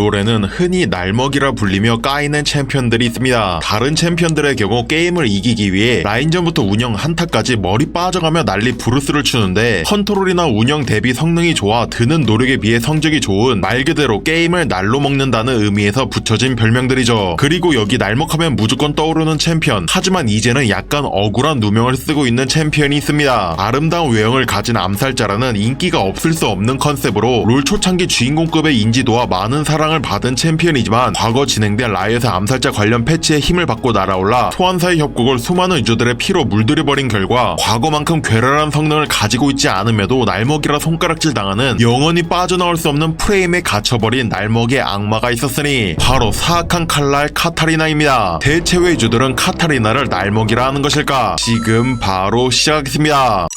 롤에는 흔히 날먹이라 불리며 까이는 챔피언들이 있습니다. 다른 챔피언들의 경우 게임을 이기기 위해 라인전부터 운영 한타까지 머리 빠져가며 난리 브루스를 추는데 컨트롤이나 운영 대비 성능이 좋아 드는 노력에 비해 성적이 좋은 말 그대로 게임을 날로 먹는다는 의미에서 붙여진 별명들이죠. 그리고 여기 날먹하면 무조건 떠오르는 챔피언. 하지만 이제는 약간 억울한 누명을 쓰고 있는 챔피언이 있습니다. 아름다운 외형을 가진 암살자라는 인기가 없을 수 없는 컨셉으로 롤 초창기 주인공급의 인지도와 많은 사랑 을 받은 챔피언이지만 과거 진행된 라이엇의 암살자 관련 패치에 힘을 받고 날아올라 소환사의 협곡을 수많은 유저들의 피로 물들여버린 결과 과거만큼 괴랄한 성능을 가지고 있지 않음에도 날먹이라 손가락질 당하는 영원히 빠져나올 수 없는 프레임에 갇혀버린 날먹의 악마가 있었으니 바로 사악한 칼날 카타리나입니다. 대체 왜 유저들은 카타리나를 날먹이라 하는 것일까? 지금 바로 시작하겠습니다.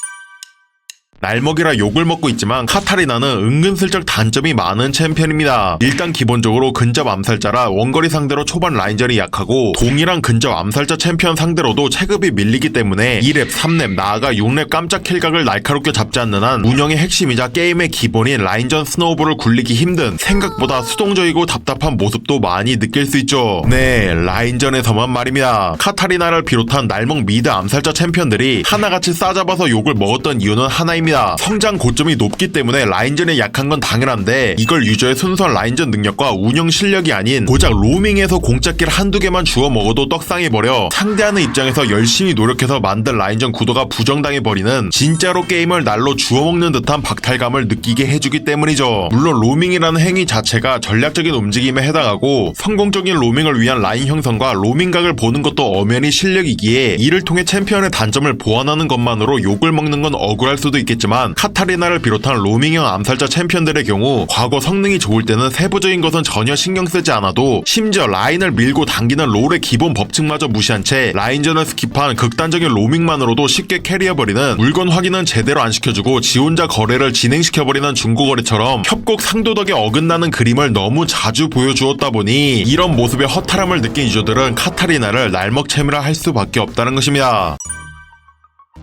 날먹이라 욕을 먹고 있지만 카타리나는 은근슬쩍 단점이 많은 챔피언입니다. 일단 기본적으로 근접 암살자라 원거리 상대로 초반 라인전이 약하고 동일한 근접 암살자 챔피언 상대로도 체급이 밀리기 때문에 2렙, 3렙, 나아가 6렙 깜짝 킬각을 날카롭게 잡지 않는 한 운영의 핵심이자 게임의 기본인 라인전 스노우볼을 굴리기 힘든 생각보다 수동적이고 답답한 모습도 많이 느낄 수 있죠. 네, 라인전에서만 말입니다. 카타리나를 비롯한 날먹 미드 암살자 챔피언들이 하나같이 싸잡아서 욕을 먹었던 이유는 하나입니다. 성장 고점이 높기 때문에 라인전에 약한 건 당연한데 이걸 유저의 순수한 라인전 능력과 운영 실력이 아닌 고작 로밍에서 공짜길 한두 개만 주워 먹어도 떡상해버려 상대하는 입장에서 열심히 노력해서 만든 라인전 구도가 부정당해버리는 진짜로 게임을 날로 주워먹는 듯한 박탈감을 느끼게 해주기 때문이죠. 물론 로밍이라는 행위 자체가 전략적인 움직임에 해당하고 성공적인 로밍을 위한 라인 형성과 로밍각을 보는 것도 엄연히 실력이기에 이를 통해 챔피언의 단점을 보완하는 것만으로 욕을 먹는 건 억울할 수도 있겠지만 카타리나를 비롯한 로밍형 암살자 챔피언들의 경우 과거 성능이 좋을 때는 세부적인 것은 전혀 신경 쓰지 않아도 심지어 라인을 밀고 당기는 롤의 기본 법칙마저 무시한 채 라인전을 스킵한 극단적인 로밍만으로도 쉽게 캐리해버리는 물건 확인은 제대로 안 시켜주고 지 혼자 거래를 진행시켜버리는 중고거래처럼 협곡 상도덕에 어긋나는 그림을 너무 자주 보여주었다 보니 이런 모습에 허탈함을 느낀 유저들은 카타리나를 날먹챔이라 할 수밖에 없다는 것입니다.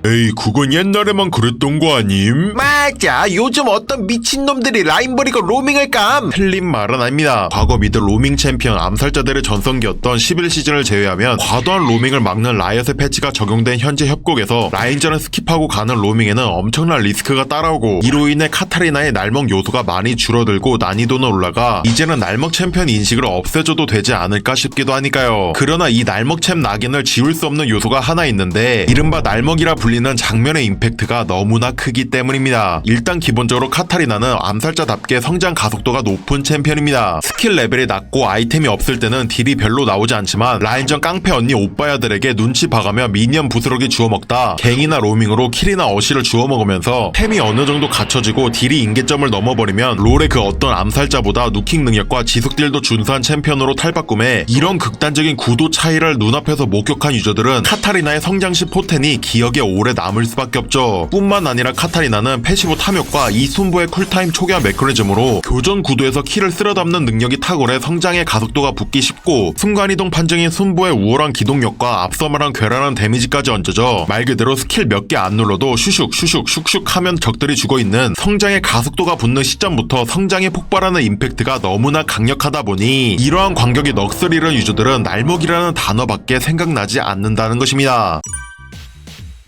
에이, 그건 옛날에만 그랬던 거 아님? 맞아 요즘 어떤 미친놈들이 라인 버리고 로밍을 감 틀린 말은 아닙니다. 과거 미드 로밍 챔피언 암살자들의 전성기였던 11시즌을 제외하면 과도한 로밍을 막는 라이엇의 패치가 적용된 현재 협곡에서 라인전을 스킵하고 가는 로밍에는 엄청난 리스크가 따라오고 이로 인해 카타리나의 날먹 요소가 많이 줄어들고 난이도는 올라가 이제는 날먹 챔피언 인식을 없애줘도 되지 않을까 싶기도 하니까요. 그러나 이 날먹 챔 낙인을 지울 수 없는 요소가 하나 있는데 이른바 날먹이라 불리는 장면의 임팩트가 너무나 크기 때문입니다. 일단 기본적으로 카타리나는 암살자답게 성장 가속도가 높은 챔피언입니다. 스킬 레벨이 낮고 아이템이 없을 때는 딜이 별로 나오지 않지만 라인전 깡패 언니 오빠야들에게 눈치 봐가며 미니언 부스러기 주워먹다 갱이나 로밍으로 킬이나 어시를 주워먹으면서 템이 어느 정도 갖춰지고 딜이 인계점을 넘어버리면 롤의 그 어떤 암살자보다 누킹 능력과 지속딜도 준수한 챔피언으로 탈바꿈해 이런 극단적인 구도 차이를 눈앞에서 목격한 유저들은 카타리나의 성장시 포텐이 기억에 오래 남을 수밖에 없죠. 뿐만 아니라 카타리나는 패시브 탐욕과 이 순보의 쿨타임 초기화 메커니즘으로 교전 구도에서 키를 쓸어 담는 능력이 탁월해 성장의 가속도가 붙기 쉽고 순간이동 판정인 순보의 우월한 기동력과 앞서 말한 괴랄한 데미지까지 얹어져 말 그대로 스킬 몇 개 안 눌러도 슈슉 슈슉 슉슉 하면 적들이 죽어 있는 성장의 가속도가 붙는 시점부터 성장이 폭발하는 임팩트가 너무나 강력하다 보니 이러한 관격이 넋을 잃은 유저들은 날먹이라는 단어밖에 생각나지 않는다는 것입니다.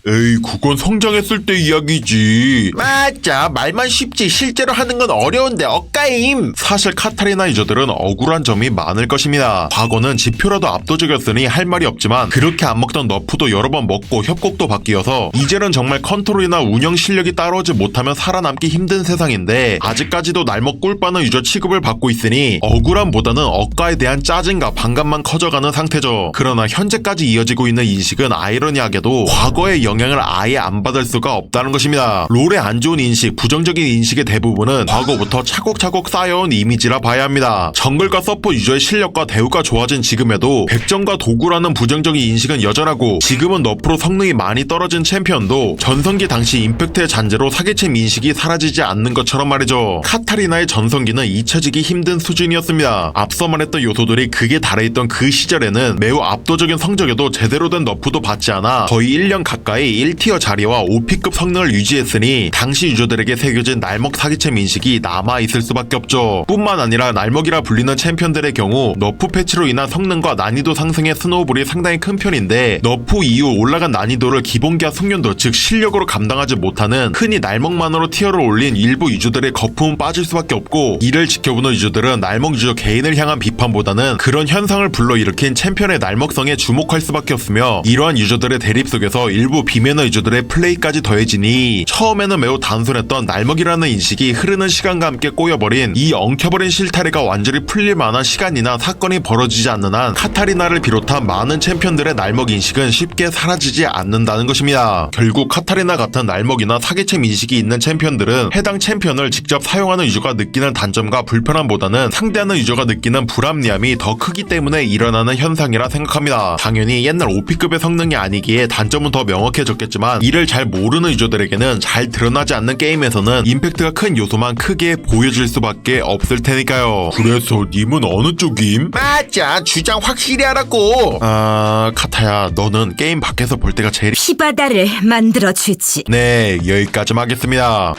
에이, 그건 성장했을 때 이야기지. 맞아 말만 쉽지 실제로 하는 건 어려운데 억까임 사실 카타리나 유저들은 억울한 점이 많을 것입니다. 과거는 지표라도 압도적이었으니 할 말이 없지만 그렇게 안 먹던 너프도 여러 번 먹고 협곡도 바뀌어서 이제는 정말 컨트롤이나 운영 실력이 따라오지 못하면 살아남기 힘든 세상인데 아직까지도 날먹 꿀빠는 유저 취급을 받고 있으니 억울함보다는 억가에 대한 짜증과 반감만 커져가는 상태죠. 그러나 현재까지 이어지고 있는 인식은 아이러니하게도 과거의 영향을 아예 안 받을 수가 없다는 것입니다. 롤의 안 좋은 인식, 부정적인 인식의 대부분은 과거부터 차곡차곡 쌓여온 이미지라 봐야 합니다. 정글과 서포 유저의 실력과 대우가 좋아진 지금에도 백정과 도구라는 부정적인 인식은 여전하고 지금은 너프로 성능이 많이 떨어진 챔피언도 전성기 당시 임팩트의 잔재로 사기챔 인식이 사라지지 않는 것처럼 말이죠. 카타리나의 전성기는 잊혀지기 힘든 수준이었습니다. 앞서 말했던 요소들이 극에 달해있던 그 시절에는 매우 압도적인 성적에도 제대로 된 너프도 받지 않아 거의 1년 가까이 유저의 1티어 자리와 OP급 성능을 유지했으니 당시 유저들에게 새겨진 날먹 사기챔 인식이 남아있을 수밖에 없죠. 뿐만 아니라 날먹이라 불리는 챔피언들의 경우 너프 패치로 인한 성능과 난이도 상승의 스노우볼이 상당히 큰 편인데 너프 이후 올라간 난이도를 기본기와 숙련도 즉 실력으로 감당하지 못하는 흔히 날먹만으로 티어를 올린 일부 유저들의 거품은 빠질 수밖에 없고 이를 지켜보는 유저들은 날먹 유저 개인을 향한 비판보다는 그런 현상을 불러일으킨 챔피언의 날먹성에 주목할 수밖에 없으며 이러한 유저들의 대립 속에서 일부 비매너 유저들의 플레이까지 더해지니 처음에는 매우 단순했던 날먹이라는 인식이 흐르는 시간과 함께 꼬여버린 이 엉켜버린 실타래가 완전히 풀릴 만한 시간이나 사건이 벌어지지 않는 한 카타리나를 비롯한 많은 챔피언들의 날먹 인식은 쉽게 사라지지 않는다는 것입니다. 결국 카타리나 같은 날먹이나 사기챔 인식이 있는 챔피언들은 해당 챔피언을 직접 사용하는 유저가 느끼는 단점과 불편함보다는 상대하는 유저가 느끼는 불합리함이 더 크기 때문에 일어나는 현상이라 생각합니다. 당연히 옛날 OP급의 성능이 아니기에 단점은 더 명확 해졌겠지만 이를 잘 모르는 유저들에게는 잘 드러나지 않는 게임에서는 임팩트가 큰 요소만 크게 보여질 수밖에 없을 테니까요. 그래서 님은 어느 쪽임? 맞아 주장 확실히 하라고 아 카타야 너는 게임 밖에서 볼 때가 제일 피바다를 만들어 주지. 네 여기까지 하겠습니다.